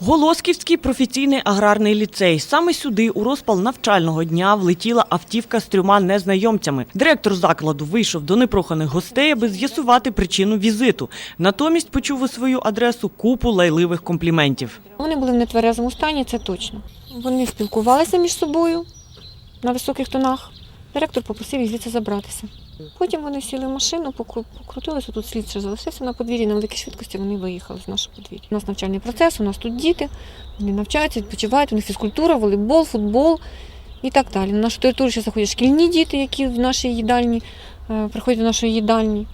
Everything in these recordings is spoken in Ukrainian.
Голосківський професійний аграрний ліцей. Саме сюди у розпал навчального дня влетіла автівка з трьома незнайомцями. Директор закладу вийшов до непроханих гостей, аби з'ясувати причину візиту. Натомість почув у свою адресу купу лайливих компліментів. Вони були в нетверезому стані, це точно. Вони спілкувалися між собою на високих тонах. Директор попросив їх звідси забратися. Потім вони сіли в машину, покрутилися, тут слід ще залишився на подвір'ї, на великій швидкості вони виїхали з нашого подвір'я. У нас навчальний процес, у нас тут діти, вони навчаються, відпочивають, у них фізкультура, волейбол, футбол і так далі. На нашу територію ще заходять шкільні діти, які в нашій їдальні, е, приходять до нашої їдальні.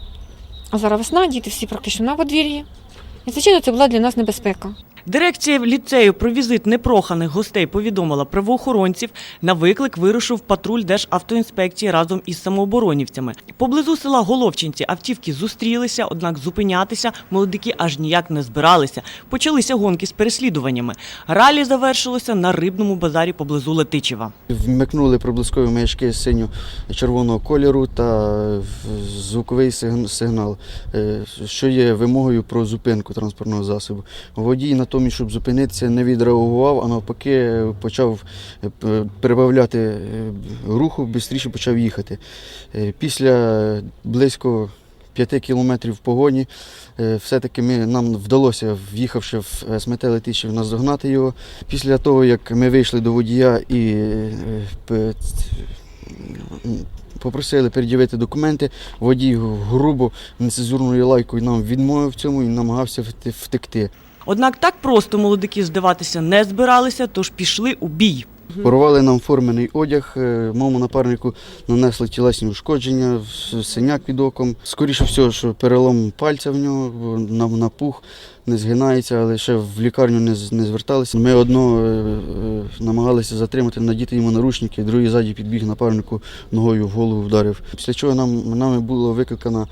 А зараз весна, діти всі практично на подвір'ї. І, звичайно, це була для нас небезпека. Дирекція ліцею про візит непроханих гостей повідомила правоохоронців. На виклик вирушив патруль Державтоінспекції разом із самооборонівцями. Поблизу села Головчинці автівки зустрілися, однак зупинятися молодики аж ніяк не збиралися. Почалися гонки з переслідуваннями. Ралі завершилося на рибному базарі поблизу Летичева. Вмикнули проблискові маячки синьо-червоного кольору та е, звуковий сигнал, е, що є вимогою про зупинку транспортного засобу. Водій натомість, щоб зупинитися, не відреагував, а навпаки почав е, п- перебавляти е, руху, швидше почав їхати. Е, Після близько 5 кілометрів погоні все-таки нам вдалося, в'їхавши в е, СМТ Летичів, наздогнати його. Після того, як ми вийшли до водія і попросили пред'явити документи, водій грубо нецензурною лайкою нам відмовив в цьому і намагався втекти. Однак так просто молодики здаватися не збиралися, тож пішли у бій. Порвали нам формений одяг, е, моєму напарнику нанесли тілесні ушкодження, синяк під оком. Скоріше всього, що перелом пальця в нього, бо на, на пух не згинається, але ще в лікарню не, не зверталися. Ми одно е, е, намагалися затримати, надіти йому наручники, другий ззаді підбіг напарнику ногою в голову вдарив. Після чого нам нами була викликана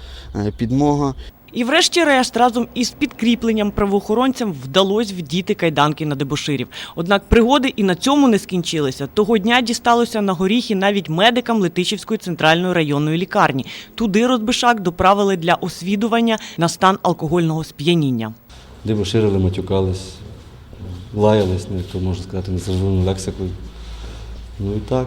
підмога. І врешті-решт, разом із підкріпленням правоохоронцям вдалося вдіти кайданки на дебоширів. Однак пригоди і на цьому не скінчилися. Того дня дісталося на горіхи навіть медикам Летичівської центральної районної лікарні. Туди розбишак доправили для освідування на стан алкогольного сп'яніння. дебоширили, матюкались, лаялись, ну, як то можна сказати, нецензурною лексикою. Ну і так.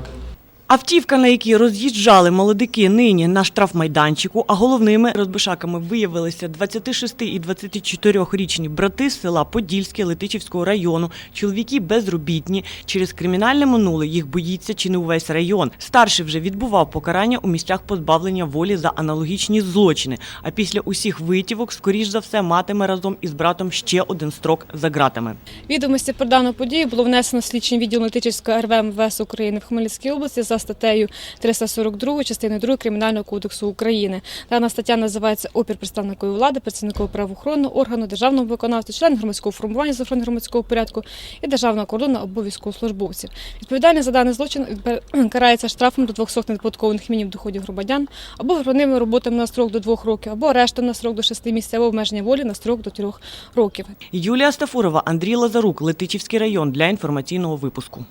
Автівка, на якій роз'їжджали молодики нині на штрафмайданчику, а головними розбишаками виявилися 26 і 24-річні брати з села Подільське Летичівського району. Чоловіки безробітні. Через кримінальне минуле їх боїться чи не увесь район. Старший вже відбував покарання у місцях позбавлення волі за аналогічні злочини. А після усіх витівок, скоріш за все, матиме разом із братом ще один строк за ґратами. Відомості про дану подію було внесено слідчим відділом Летичівської РВ МВС України в Хмельницькій області за статтею 342 частини 2 Кримінального кодексу України. Дана стаття називається опір представникової влади, працівникового правоохоронного органу, державного виконавця, член громадського формування з охорони громадського порядку і державного кордону або військовослужбовців. Відповідальний за даний злочин карається штрафом до 200 неподаткових мінімум доходів громадян або виправними роботами на строк до 2 років, або арештом на строк до 6 місяців, або обмеження волі на строк до 3 років. Юлія Стафурова, Андрій Лазарук, Летичівський район для інформаційного випуску.